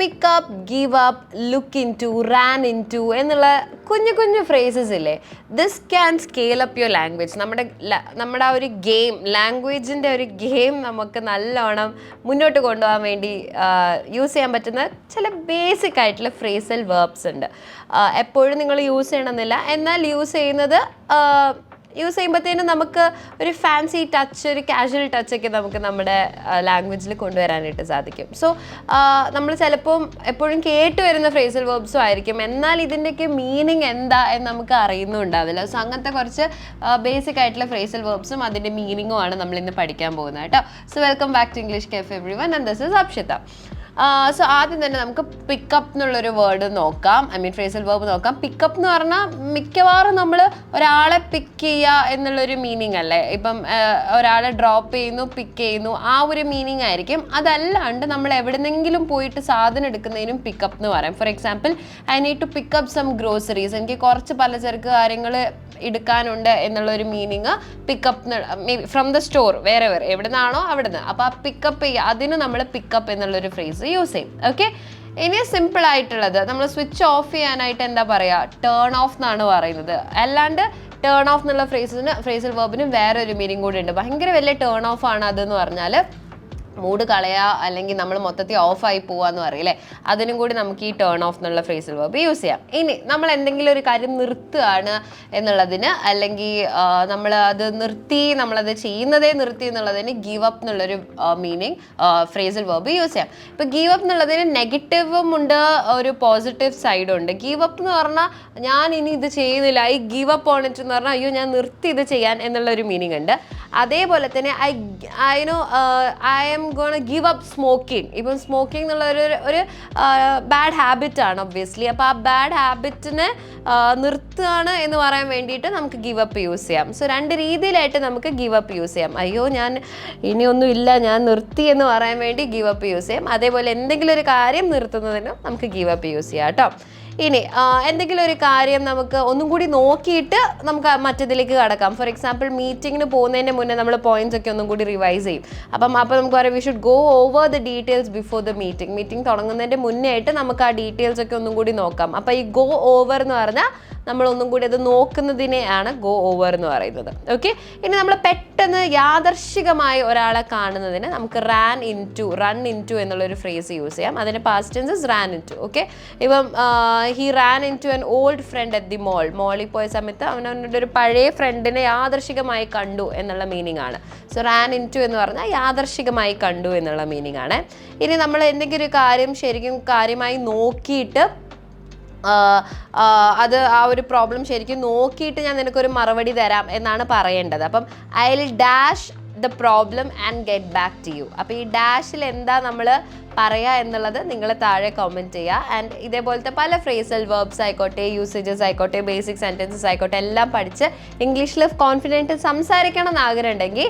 Pick up give up look into ran into എന്നുള്ള കുഞ്ഞു കുഞ്ഞു ഫ്രേസസ് ഇല്ലേ? This can scale up your language നമ്മുടെ നമ്മുടെ ആ ഒരു ഗെയിം ലാംഗ്വേജിന്റെ ഒരു ഗെയിം നമുക്ക് നല്ലോണം മുന്നോട്ട് കൊണ്ടുപോകാൻ വേണ്ടി യൂസ് ചെയ്യാൻ പറ്റുന്ന ചില ബേസിക് ആയിട്ടുള്ള ഫ്രേസൽ വേർബ്സ് ഉണ്ട്. എപ്പോഴും നിങ്ങൾ യൂസ് ചെയ്യണമെന്നില്ല. എന്നാൽ യൂസ് ചെയ്യുന്നത് യൂസ് ചെയ്യുമ്പോഴത്തേനും നമുക്ക് ഒരു ഫാൻസി ടച്ച് ഒരു കാഷ്വൽ ടച്ച് ഒക്കെ നമുക്ക് നമ്മുടെ ലാംഗ്വേജിൽ കൊണ്ടുവരാനായിട്ട് സാധിക്കും. സോ നമ്മൾ ചിലപ്പം എപ്പോഴും കേട്ട് വരുന്ന ഫ്രേസൽ വേർബ്സും ആയിരിക്കും. എന്നാൽ ഇതിന്റെയൊക്കെ മീനിങ് എന്താ എന്ന് നമുക്ക് അറിയുന്നുണ്ടാവില്ല സോ അങ്ങനത്തെ കുറച്ച് ബേസിക് ആയിട്ടുള്ള ഫ്രേസൽ വേർബ്സും അതിന്റെ മീനിങ്ങും ആണ് നമ്മൾ ഇന്ന് പഠിക്കാൻ പോകുന്നത്. കേട്ടോ. So welcome back to English കെഫ് everyone and this is Apshitha so ആദ്യം തന്നെ നമുക്ക് പിക്കപ്പ് എന്നുള്ളൊരു വേർഡ് നോക്കാം. ഐ മീൻ ഫ്രേസൽ വേർബ് നോക്കാം. പിക്കപ്പ് എന്ന് പറഞ്ഞാൽ മിക്കവാറും നമ്മൾ ഒരാളെ പിക്ക് ചെയ്യുക എന്നുള്ളൊരു മീനിങ് അല്ലേ? ഇപ്പം ഒരാളെ ഡ്രോപ്പ് ചെയ്യുന്നു പിക്ക് ചെയ്യുന്നു ആ ഒരു മീനിങ് ആയിരിക്കും. അതല്ലാണ്ട് നമ്മൾ എവിടെന്നെങ്കിലും പോയിട്ട് സാധനം എടുക്കുന്നതിനും പിക്കപ്പ് എന്ന് പറയാം. For example I need to pick up some groceries എനിക്ക് കുറച്ച് പലചരക്ക് കാര്യങ്ങൾ എടുക്കാനുണ്ട് എന്നുള്ളൊരു meaning pick up from the store വേറെ വേറെ എവിടെ നിന്നാണോ അവിടെ നിന്ന് അപ്പോൾ ആ പിക്കപ്പ് ചെയ്യുക അതിന് നമ്മൾ പിക്കപ്പ് എന്നുള്ളൊരു ഫ്രേസ് യൂസ് ചെയ്യും ഓക്കെ ഇനി സിമ്പിൾ ആയിട്ടുള്ളത് നമ്മൾ സ്വിച്ച് ഓഫ് ചെയ്യാനായിട്ട് എന്താ പറയുക ടേൺ ഓഫ് എന്നാണ് പറയുന്നത്. അല്ലാണ്ട് ടേൺ ഓഫ് എന്നുള്ള ഫ്രേസിന് ഫ്രേസൽ വേർബിന് വേറെ ഒരു മീനിങ് കൂടി ഉണ്ട്. ഭയങ്കര വലിയ ടേൺ ഓഫ് ആണ് അതെന്ന് പറഞ്ഞാൽ മൂഡ് കളയുക അല്ലെങ്കിൽ നമ്മൾ മൊത്തത്തിൽ ഓഫായി പോവാന്ന് പറയില്ലേ അതിനും കൂടി നമുക്ക് ഈ ടേൺ ഓഫ് എന്നുള്ള ഫ്രേസൽ വേർബ് യൂസ് ചെയ്യാം. ഇനി നമ്മൾ എന്തെങ്കിലും ഒരു കാര്യം നിർത്തുകയാണ് എന്നുള്ളതിന് അല്ലെങ്കിൽ നമ്മൾ അത് നിർത്തി നമ്മളത് ചെയ്യുന്നതേ നിർത്തി എന്നുള്ളതിന് ഗീവ് അപ്പ് എന്നുള്ളൊരു മീനിങ് ഫ്രേസൽ വേർബ് യൂസ് ചെയ്യാം. ഇപ്പം ഗീവ് അപ്പ് എന്നുള്ളതിന് നെഗറ്റീവും ഉണ്ട് ഒരു പോസിറ്റീവ് സൈഡും ഉണ്ട്. ഗീവ് അപ്പ് എന്ന് പറഞ്ഞാൽ ഞാൻ ഇനി ഇത് ചെയ്യുന്നില്ല. I give up on it എന്ന് പറഞ്ഞാൽ അയ്യോ ഞാൻ നിർത്തി ഇത് ചെയ്യാൻ എന്നുള്ള ഒരു മീനിങ് ഉണ്ട്. അതേപോലെ തന്നെ I I know I'm gonna give up smoking ഇപ്പം സ്മോക്കിംഗ് എന്നുള്ള ഒരു ഒരു ബാഡ് ഹാബിറ്റാണ് ഒബ്വിയസ്ലി അപ്പോൾ ആ ബാഡ് ഹാബിറ്റിനെ നിർത്തുകയാണ് എന്ന് പറയാൻ വേണ്ടിയിട്ട് നമുക്ക് ഗീവ് അപ്പ് യൂസ് ചെയ്യാം. സോ രണ്ട് രീതിയിലായിട്ട് നമുക്ക് ഗീവ് അപ്പ് യൂസ് ചെയ്യാം. അയ്യോ ഞാൻ ഇനിയൊന്നും ഇല്ല ഞാൻ നിർത്തി എന്ന് പറയാൻ വേണ്ടി ഗീവ് അപ്പ് യൂസ് ചെയ്യാം. അതേപോലെ എന്തെങ്കിലും ഒരു കാര്യം നിർത്തുന്നതിനും നമുക്ക് ഗീവ് അപ്പ് യൂസ് ചെയ്യാം കേട്ടോ. ഇനി എന്തെങ്കിലും ഒരു കാര്യം നമുക്ക് ഒന്നും കൂടി നോക്കിയിട്ട് നമുക്ക് മറ്റേതിലേക്ക് കടക്കാം. ഫോർ എക്സാമ്പിൾ മീറ്റിങ്ങിന് പോകുന്നതിന് മുന്നേ നമ്മൾ പോയിന്റ്സ് ഒക്കെ ഒന്നും കൂടി റിവൈസ് ചെയ്യും. അപ്പം അപ്പോൾ നമുക്ക് പറയാം we should go over the details before the meeting meeting തുടങ്ങുന്നതിന്റെ മുന്നേ ആയിട്ട് നമുക്ക് ആ ഡീറ്റെയിൽസ് ഒക്കെ ഒന്നും കൂടി നോക്കാം. അപ്പോൾ ഈ ഗോ ഓവർ എന്ന് പറഞ്ഞാൽ നമ്മൾ ഒന്നും കൂടി അത് നോക്കുന്നതിനെയാണ് ഗോ ഓവർ എന്ന് പറയുന്നത്. ഓക്കെ ഇനി നമ്മൾ പെട്ടെന്ന് യാദർശികമായി ഒരാളെ കാണുന്നതിന് നമുക്ക് ran into run into എന്നുള്ളൊരു ഫ്രേസ് യൂസ് ചെയ്യാം. അതിന് past tenses ran into okay ഇപ്പം he ran into an old friend at the mall മോളിൽ പോയ സമയത്ത് അവനവന്റെ ഒരു പഴയ ഫ്രണ്ടിനെ യാദർശികമായി കണ്ടു എന്നുള്ള മീനിങ് ആണ്. സോ റാൻ ഇൻ ടു എന്ന് പറഞ്ഞാൽ യാദർശികമായി കണ്ടു എന്നുള്ള മീനിങ് ആണ്. ഇനി നമ്മൾ എന്തെങ്കിലും ഒരു കാര്യം ശരിക്കും കാര്യമായി നോക്കിയിട്ട് അത് ആ ഒരു പ്രോബ്ലം ശരിക്കും നോക്കിയിട്ട് ഞാൻ നിനക്കൊരു മറുപടി തരാം എന്നാണ് പറയേണ്ടത്. അപ്പം I will dash the problem and get back to you അപ്പോൾ ഈ ഡാഷിൽ എന്താ നമ്മൾ പറയുക എന്നുള്ളത് നിങ്ങൾ താഴെ കമന്റ് ചെയ്യുക ആൻഡ് ഇതേപോലത്തെ പല ഫ്രേസൽ വേർബ്സ് ആയിക്കോട്ടെ യൂസേജസ് ആയിക്കോട്ടെ ബേസിക് സെന്റൻസസ് ആയിക്കോട്ടെ എല്ലാം പഠിച്ച് ഇംഗ്ലീഷിൽ കോൺഫിഡന്റ് സംസാരിക്കണം എന്ന് ആഗ്രഹം ഉണ്ടെങ്കിൽ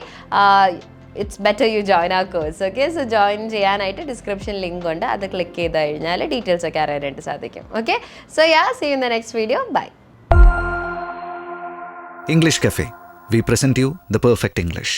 ഇറ്റ്സ് ബെറ്റർ യു ജോയിൻ ആ കോഴ്സ് ഓക്കെ സോ ജോയിൻ ചെയ്യാനായിട്ട് ഡിസ്ക്രിപ്ഷൻ ലിങ്ക് ഉണ്ട്. അത് ക്ലിക്ക് ചെയ്ത് കഴിഞ്ഞാൽ ഡീറ്റെയിൽസ് ഒക്കെ അറിയാനായിട്ട് സാധിക്കും okay so ya see in the next video by English Cafe we present you the perfect English.